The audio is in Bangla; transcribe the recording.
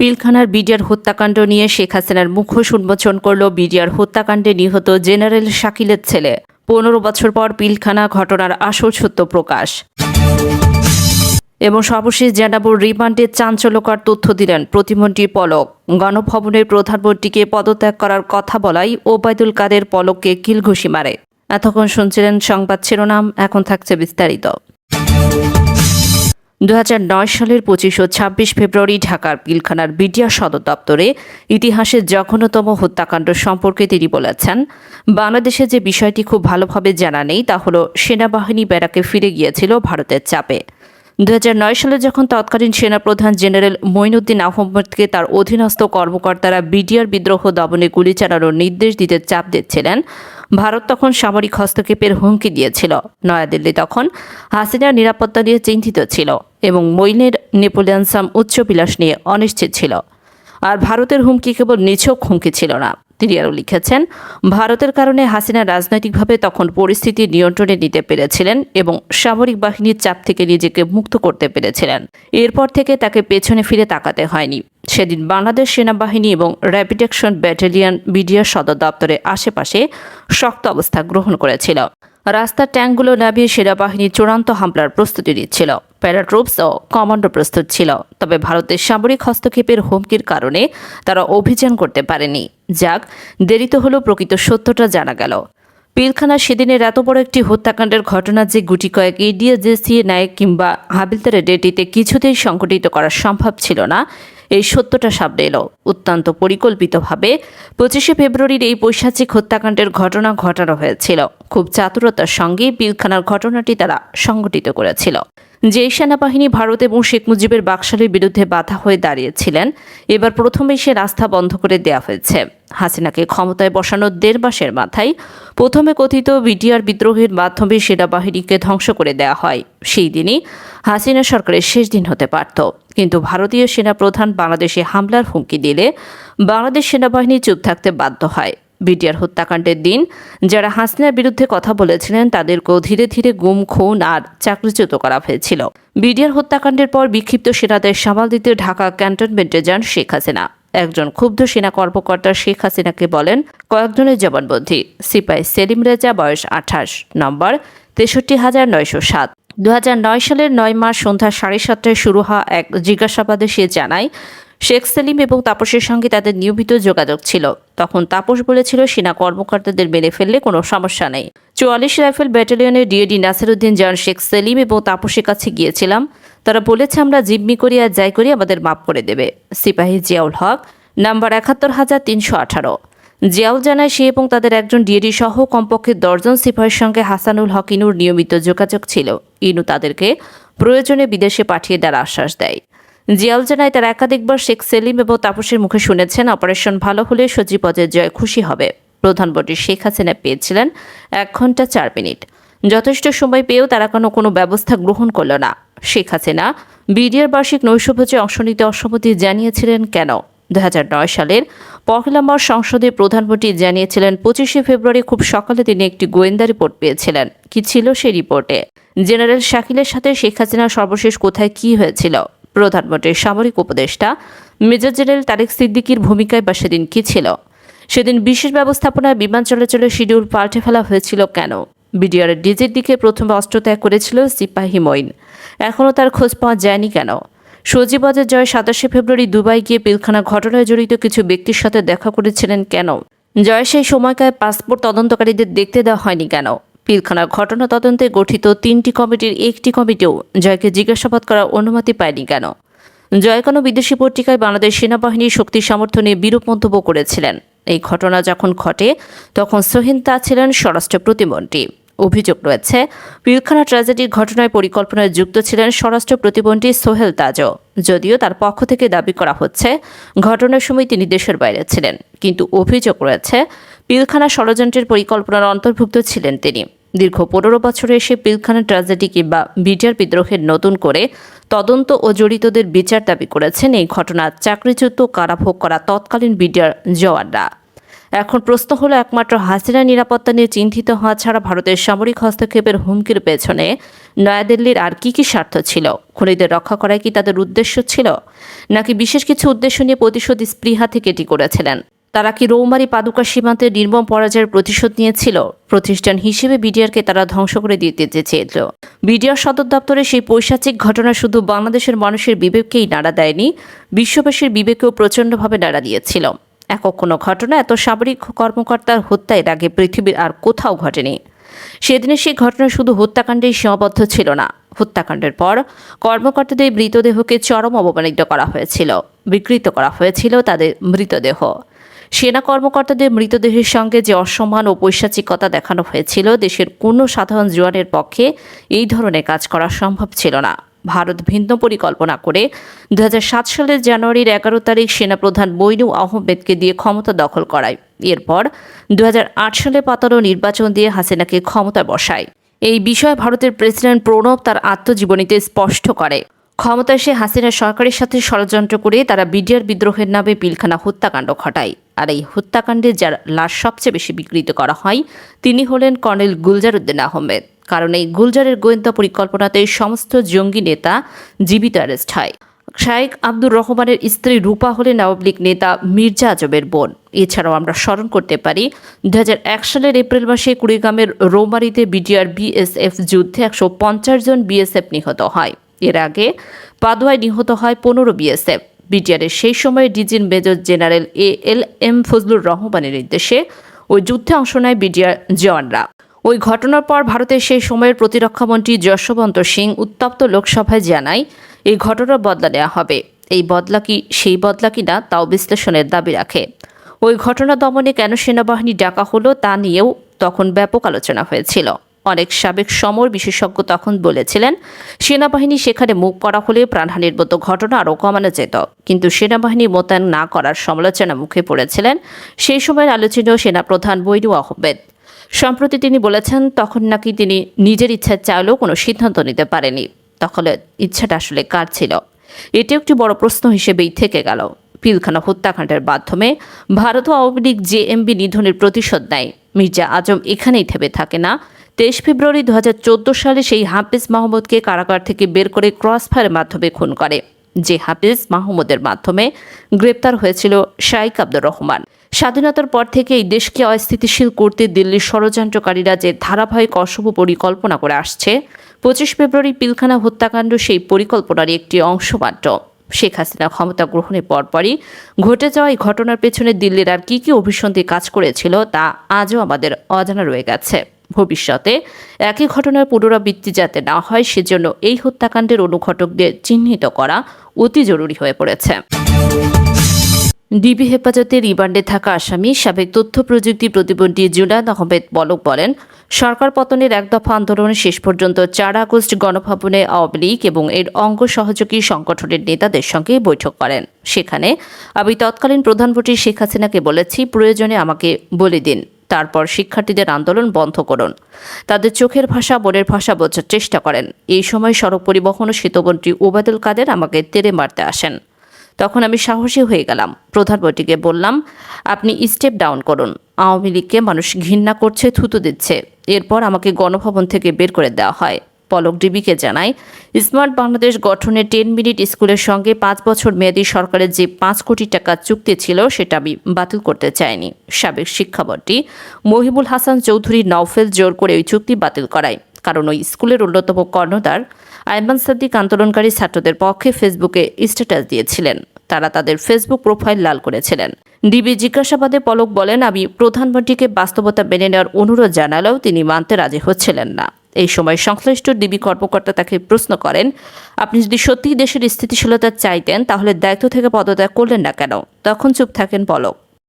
পিলখানার বিডিআর হত্যাকাণ্ড নিয়ে শেখ হাসিনার মুখোশ উন্মোচন করল বিডিআর হত্যাকাণ্ডে নিহত জেনারেল শাকিলের ছেলে। পনেরো বছর পর পিলখানা ঘটনার আসল সত্য প্রকাশ। এবং সর্বশেষ জানাব রিমান্ডে চাঞ্চল্যকর তথ্য দিলেন প্রতিমন্ত্রী পলক। গণভবনের প্রধানমন্ত্রীকে পদত্যাগ করার কথা বলাই ওবায়দুল কাদের পলককে কিলঘুষি মারে। এতক্ষণ শুনছিলেন সংবাদ শিরোনাম, এখন থাকছে বিস্তারিত। দু হাজার নয় সালের পঁচিশ ও ছাব্বিশ ফেব্রুয়ারি ঢাকার পিলখানার বিডিয়া সদর দপ্তরে ইতিহাসের জঘন্যতম হত্যাকাণ্ড সম্পর্কে তিনি বলেছেন, বাংলাদেশে যে বিষয়টি খুব ভালোভাবে জানা নেই তা হল সেনাবাহিনী ব্যারাকে ফিরে গিয়েছিল ভারতের চাপে। দু হাজার নয় সালে যখন তৎকালীন সেনাপ্রধান জেনারেল মঈনুদ্দিন আহমদকে তার অধীনস্থ কর্মকর্তারা বিডিআর বিদ্রোহ দমনে গুলি চালানোর নির্দেশ দিতে চাপ দিচ্ছিলেন, ভারত তখন সামরিক হস্তক্ষেপের হুমকি দিয়েছিল। নয়াদিল্লি তখন হাসিনার নিরাপত্তা নিয়ে চিন্তিত ছিল। এবং মইনের নেপোলিয়ানসাম উচ্চবিলাস নিয়ে অনিশ্চিত ছিল। আর ভারতের হুমকি কেবল নিছক হুমকি ছিল না। তিনি আরও লিখেছেন, ভারতের কারণে হাসিনা রাজনৈতিকভাবে তখন পরিস্থিতি নিয়ন্ত্রণে নিতে পেরেছিলেন এবং সামরিক বাহিনীর চাপ থেকে নিজেকে মুক্ত করতে পেরেছিলেন। এরপর থেকে তাকে পেছনে ফিরে তাকাতে হয়নি। সেদিন বাংলাদেশ সেনাবাহিনী এবং র্যাপিড অ্যাকশন ব্যাটালিয়ন বিডিআর সদর দপ্তরের আশেপাশে শক্ত অবস্থা গ্রহণ করেছিল। রাস্তার ট্যাঙ্কগুলো নামিয়ে সেনাবাহিনী চূড়ান্ত হামলার প্রস্তুতি নিচ্ছিল। প্যারাট্রুপস ও কমান্ডো প্রস্তুত ছিল। তবে ভারতের সামরিক হস্তক্ষেপের হুমকির কারণে তারা অভিযান করতে পারেনি। যাক, দেরিতে হলেও প্রকৃত সত্যটা জানা গেল। পিলখানা সেদিনের এত বড় একটি হত্যাকাণ্ডের ঘটনা যে গুটি কয়েক এডিএ জেসি নায়ক কিংবা হাবিলদারের ডেটিতে কিছুতেই সংগঠিত করা সম্ভব ছিল না এই সত্যটা সামনে এলো। অত্যন্ত পরিকল্পিতভাবে পঁচিশে ফেব্রুয়ারির এই পৈশাচিক হত্যাকাণ্ডের ঘটনা ঘটানো হয়েছিল। খুব চাতুরতার সঙ্গে পিলখানার ঘটনাটি তারা সংগঠিত করেছিল। যে সেনাবাহিনী ভারত এবং শেখ মুজিবের বাকশালের বিরুদ্ধে বাধা হয়ে দাঁড়িয়েছিলেন, এবার প্রথমেই সে রাস্তা বন্ধ করে দেয়া হয়েছে। হাসিনাকে ক্ষমতায় বসানোর দেড় মাসের মাথায় প্রথমে কথিত বিডিআর বিদ্রোহের মাধ্যমে সেনাবাহিনীকে ধ্বংস করে দেয়া হয়। সেই দিনই হাসিনা সরকারের শেষ দিন হতে পারত। কিন্তু ভারতীয় সেনা প্রধান বাংলাদেশে হামলার হুমকি দিলে বাংলাদেশ সেনাবাহিনী চুপ থাকতে বাধ্য হয়। বিডিআর হত্যাকাণ্ডের দিন। যারা হাসিনার বিরুদ্ধে কথা বলেছিলেন, তাদেরকেও ধীরে ধীরে গুম, খুন আর চাকরিচ্যুত করা হয়েছিল। বিডিআর হত্যাকাণ্ডের পর বিক্ষিপ্ত সেনাদের সামাল দিতে ঢাকা ক্যান্টনমেন্টে যান শেখ হাসিনা। একজন ক্ষুব্ধ সেনা কর্মকর্তা শেখ হাসিনাকে বলেন কয়েকজনের জবানবন্দি। সিপাই সেলিম রেজা, বয়স আঠাশ, নম্বর, তেষট্টি হাজার নয়শো সাত। দু সালের নয় মাস সন্ধ্যা সাড়ে সাতটায় শুরু হওয়া এক জিজ্ঞাসাবাদে সে জানায় শেখ সেলিম এবং তাপসের সঙ্গে তাদের নিয়মিত যোগাযোগ ছিল। তখন তাপস বলেছিল, সেনা কর্মকর্তাদের মেরে ফেললে কোনো সমস্যা নেই। চুয়াল্লিশ রাইফেল ব্যাটালিয়নের ডিএডি নাসিরুদ্দিন জান শেখ সেলিম এবং তাপসের কাছে গিয়েছিলাম। তারা বলেছে, আমরা জিম্মি করি আর যাই করি, আমাদের মাপ করে দেবে। সিপাহী জিয়াউল হক, নাম্বার একাত্তর হাজার তিনশো আঠারো। জিয়াউল জানায়, সে এবং তাদের একজন ডিএডি সহ কমপক্ষে দশজন সিপাহীর সঙ্গে হাসানুল হক ইনুর নিয়মিত যোগাযোগ ছিল। ইনু তাদেরকে প্রয়োজনে বিদেশে পাঠিয়ে দেওয়ার আশ্বাস দেয়। জিয়াউল জানায় তার একাধিকবার শেখ সেলিম এবং তাপসের মুখে শুনেছেন, অপারেশন ভালো হলে সজীবদের জয় খুশি হবে। প্রধানমন্ত্রী শেখ হাসিনা পেয়েছিলেন এক ঘণ্টা চার মিনিট। যথেষ্ট সময় পেয়েও তারা কোনো কোনো ব্যবস্থা গ্রহণ করল না। শেখ হাসিনা বিডিআর বার্ষিক নৈশভোজে অংশ নিতে অসম্মতি জানিয়েছিলেন কেন? দু হাজার নয় সালের পহেলা মার্চ সংসদে প্রধানমন্ত্রী জানিয়েছিলেন, পঁচিশে ফেব্রুয়ারি খুব সকালে তিনি একটি গোয়েন্দা রিপোর্ট পেয়েছিলেন। কি ছিল সেই রিপোর্টে? জেনারেল শাকিলের সাথে শেখ হাসিনা সর্বশেষ কোথায় কি হয়েছিল? প্রধানমন্ত্রীর সামরিক উপদেষ্টা মেজর জেনারেল তারেক সিদ্দিকির ভূমিকায় বা সেদিন কী ছিল? সেদিন বিশেষ ব্যবস্থাপনায় বিমান চলাচলের শিডিউল পাল্টে ফেলা হয়েছিল কেন? বিডিআর ডিজির দিকে প্রথমে অস্ত্র ত্যাগ করেছিল সিপাহী মইন এখনও তার খোঁজ পাওয়া যায়নি কেন? সজীবাজের জয় সাতাশে ফেব্রুয়ারি দুবাই গিয়ে পিলখানা ঘটনায় জড়িত কিছু ব্যক্তির সাথে দেখা করেছিলেন কেন? জয় সেই সময়কার পাসপোর্ট তদন্তকারীদের দেখতে দেওয়া হয়নি কেন? পিলখানার ঘটনা তদন্তে গঠিত তিনটি কমিটির একটি কমিটিও জয়কে জিজ্ঞাসাবাদ করার অনুমতি পায়নি কেন? জয় কোনো বিদেশি পত্রিকায় বাংলাদেশ সেনাবাহিনীর শক্তি সমর্থনে বিরূপ মন্তব্য করেছিলেন। এই ঘটনা যখন ঘটে, তখন সোহিন তা ছিলেন স্বরাষ্ট্র প্রতিমন্ত্রী। অভিযোগ রয়েছে, পিলখানা ট্র্যাজেডির ঘটনায় পরিকল্পনায় যুক্ত ছিলেন স্বরাষ্ট্র প্রতিমন্ত্রী সোহেল তাজও। যদিও তার পক্ষ থেকে দাবি করা হচ্ছে, ঘটনার সময় তিনি দেশের বাইরে ছিলেন। কিন্তু অভিযোগ রয়েছে, পিলখানা ষড়যন্ত্রের পরিকল্পনার অন্তর্ভুক্ত ছিলেন তিনি। দীর্ঘ পনেরো বছরে এসে পিলখানা ট্র্যাজেডি কিংবা বিডিআর বিদ্রোহের নতুন করে তদন্ত ও জড়িতদের বিচার দাবি করেছেন এই ঘটনার চাকরিচ্যুত কারাভোগ করা তৎকালীন বিডিআর জওয়ানরা। এখন প্রশ্ন হলো, একমাত্র হাসিনা নিরাপত্তা নিয়ে চিন্তিত হওয়া ছাড়া ভারতের সামরিক হস্তক্ষেপের হুমকির পেছনে নয়াদিল্লির আর কি কি স্বার্থ ছিল? খুনিদের রক্ষা করাই কি তাদের উদ্দেশ্য ছিল? নাকি বিশেষ কিছু উদ্দেশ্য নিয়ে প্রতিশোধ স্পৃহা থেকে এটি করেছিলেন? তারা কি রৌমারি পাদুকা সীমান্তে নির্মম পরাজয়ের প্রতিশোধ নিয়েছিল? প্রতিষ্ঠান হিসেবে বিডিআরকে তারা ধ্বংস করে দিতে চেয়েছিল। বিডিআর সদর দপ্তরে সেই পৈশাচিক ঘটনা শুধু বাংলাদেশের মানুষের বিবেককেই নাড়া দেয়নি, বিশ্ববাসীর বিবেকেও প্রচণ্ডভাবে নাড়া দিয়েছিল। একক কোনো ঘটনা এত সামরিক কর্মকর্তার হত্যা এর আগে পৃথিবীর আর কোথাও ঘটেনি। সেদিনে সেই ঘটনা শুধু হত্যাকাণ্ডেই সীমাবদ্ধ ছিল না। হত্যাকাণ্ডের পর কর্মকর্তাদের মৃতদেহকে চরম অবমানিত করা হয়েছিল। বিকৃত করা হয়েছিল তাদের মৃতদেহ। সেনা কর্মকর্তাদের মৃতদেহের সঙ্গে যে অসম্মান ও পৈশাচিকতা দেখানো হয়েছিল, দেশের কোনো সাধারণ জোয়ানের পক্ষে এই ধরনের কাজ করা সম্ভব ছিল না। ভারত ভিন্ন পরিকল্পনা করে দুহাজার সাত সালের জানুয়ারির এগারো তারিখ সেনাপ্রধান বৈনু আহমেদকে দিয়ে ক্ষমতা দখল করায়। এরপর দু হাজার আট সালে পাতানো নির্বাচন দিয়ে হাসিনাকে ক্ষমতা বসায়। এই বিষয়ে ভারতের প্রেসিডেন্ট প্রণব তার আত্মজীবনীতে স্পষ্ট করে। ক্ষমতায় এসে হাসিনা সরকারের সাথে ষড়যন্ত্র করে তারা বিডিআর বিদ্রোহের নামে পিলখানা হত্যাকাণ্ড ঘটায়। আর এই হত্যাকাণ্ডে যার লাশ সবচেয়ে বেশি বিকৃত করা হয়, তিনি হলেন কর্নেল গুলজার উদ্দিন আহমেদ। কারণ এই গুলজারের গোয়েন্দা পরিকল্পনাতে সমস্ত জঙ্গি নেতা জীবিত অ্যারেস্ট হয়। শায়েক আব্দুর রহমানের স্ত্রী রূপা হলেন আওয়ামী লীগ নেতা মির্জা আজমের বোন। এছাড়াও আমরা স্মরণ করতে পারি দু হাজার এক সালের এপ্রিল মাসে কুড়িগ্রামের রোমারিতে বিডিআর বিএসএফ যুদ্ধে একশো পঞ্চাশ জন বিএসএফ নিহত হয়। এর আগে পাদুয়ায় নিহত হয় পনেরো বিএসএফ। বিটিআরের সেই সময় ডিজিন major general A L M Fazlur রহমানের নির্দেশে ওই যুদ্ধে অংশ নেয় বিডিআর জওয়ানরা। ওই ঘটনার পর ভারতের সেই সময়ের প্রতিরক্ষামন্ত্রী যশবন্ত সিং উত্তপ্ত লোকসভায় জানায়, এই ঘটনার বদলা নেওয়া হবে। এই বদলা কি সেই বদলা কি না তাও বিশ্লেষণের দাবি রাখে। ওই ঘটনা দমনে কেন সেনাবাহিনী ডাকা হলো তা নিয়েও তখন ব্যাপক আলোচনা হয়েছিল। অনেক সাবেক সমর বিশেষজ্ঞ তখন বলেছিলেন, সেনাবাহিনী সেখানে মুখ করা হলে প্রাণহানির মতো ঘটনা আরও কমানো যেত। কিন্তু সেনাবাহিনী মোতায়েন না করার সমালোচনা মুখে পড়েছিলেন সেই সময়ের আলোচনীয় সেনাপ্রধান বৈরু আহমেদ। সম্প্রতি তিনি বলেছেন, তখন নাকি তিনি নিজের ইচ্ছা চাইলেও কোনো সিদ্ধান্ত নিতে পারেনি। তখন ইচ্ছাটা আসলে কার ছিল? এটি একটি বড় প্রশ্ন হিসেবেই থেকে গেল। পিলখানা হত্যাকাণ্ডের মাধ্যমে ভারত আওয়ামী লীগ জেএমবি নিধনের প্রতিশোধ নেয়। মির্জা আজম এখানেই থেমে থাকে না। তেইশ ফেব্রুয়ারি দু হাজার চোদ্দ সালে সেই হাফিজ মাহমুদকে কারাগার থেকে বের করে ক্রস ফায়ারের মাধ্যমে খুন করে। যে হাফিজ মাহমুদের মাধ্যমে গ্রেপ্তার হয়েছিল শাইক আব্দুর রহমান। স্বাধীনতার পর থেকে এই দেশকে অস্থিতিশীল করতে দিল্লির ষড়যন্ত্রকারীরা যে ধারাবাহিক অশুভ পরিকল্পনা করে আসছে, পঁচিশ ফেব্রুয়ারি পিলখানা হত্যাকাণ্ড সেই পরিকল্পনার একটি অংশ মাত্র শেখ হাসিনা ক্ষমতা গ্রহণের পরপরই ঘটে যাওয়া এই ঘটনার পেছনে দিল্লির আর কী কী অভিসন্ধি কাজ করেছিল তা আজও আমাদের অজানা রয়ে গেছে। ভবিষ্যতে। একই ঘটনার পুনরাবৃত্তি যাতে না হয়, সেজন্য এই হত্যাকাণ্ডের অনুঘটকদের চিহ্নিত করা অতি জরুরি হয়ে পড়েছে। ডিবি হেফাজতে রিমান্ডে থাকা আসামি সাবেক তথ্য প্রযুক্তি প্রতিমন্ত্রী জুনায়দ আহমেদ বলক বলেন, সরকার পতনের এক দফা আন্দোলনের শেষ পর্যন্ত চার আগস্ট গণভবনে আওয়ামী লীগ এবং এর অঙ্গ সহযোগী সংগঠনের নেতাদের সঙ্গে বৈঠক করেন। সেখানে, আমি তৎকালীন প্রধানমন্ত্রী শেখ হাসিনাকে বলেছি, প্রয়োজনে আমাকে বলে দিন। তারপর শিক্ষার্থীদের আন্দোলন বন্ধ করুন। তাদের চোখের ভাষা, মনের ভাষা বোঝার চেষ্টা করেন। এই সময় সড়ক পরিবহন ও সেতুমন্ত্রী ওবায়দুল কাদের আমাকে তেড়ে মারতে আসেন। তখন আমি সাহসী হয়ে গেলাম। প্রধানমন্ত্রীকে বললাম, আপনি স্টেপ ডাউন করুন। আওয়ামী লীগকে মানুষ ঘৃণা করছে, থুতু দিচ্ছে। এরপর আমাকে গণভবন থেকে বের করে দেওয়া হয়। পলক ডিবিকে জানায়, স্মার্ট বাংলাদেশ গঠনে টেন মিনিট স্কুলের সঙ্গে পাঁচ বছর মেয়াদী সরকারের যে পাঁচ কোটি টাকা চুক্তি ছিল সেটা আমি বাতিল করতে চাইনি, সাবেক শিক্ষামন্ত্রী মহিবুল হাসান চৌধুরী নওফেল জোর করে ওই চুক্তি বাতিল করায়। কারণ ওই স্কুলের অন্যতম কর্ণধার আইমান সাদ্দিক আন্দোলনকারী ছাত্রদের পক্ষে ফেসবুকে স্ট্যাটাস দিয়েছিলেন। তারা তাদের ফেসবুক প্রোফাইল লাল করেছিলেন। ডিবি জিজ্ঞাসাবাদে পলক বলেন, আমি প্রধানমন্ত্রীকে বাস্তবতা মেনে নেওয়ার অনুরোধ জানালেও তিনি মানতে রাজি হচ্ছিলেন না। এই সময় সংশ্লিষ্ট ডিবি কর্মকর্তা তাকে প্রশ্ন করেন, আপনি যদি সত্যিই দেশের স্থিতিশীলতা চাইতেন, তাহলে দায়িত্ব থেকে পদত্যাগ করলেন না কেন? তখন চুপ থাকেন পলক।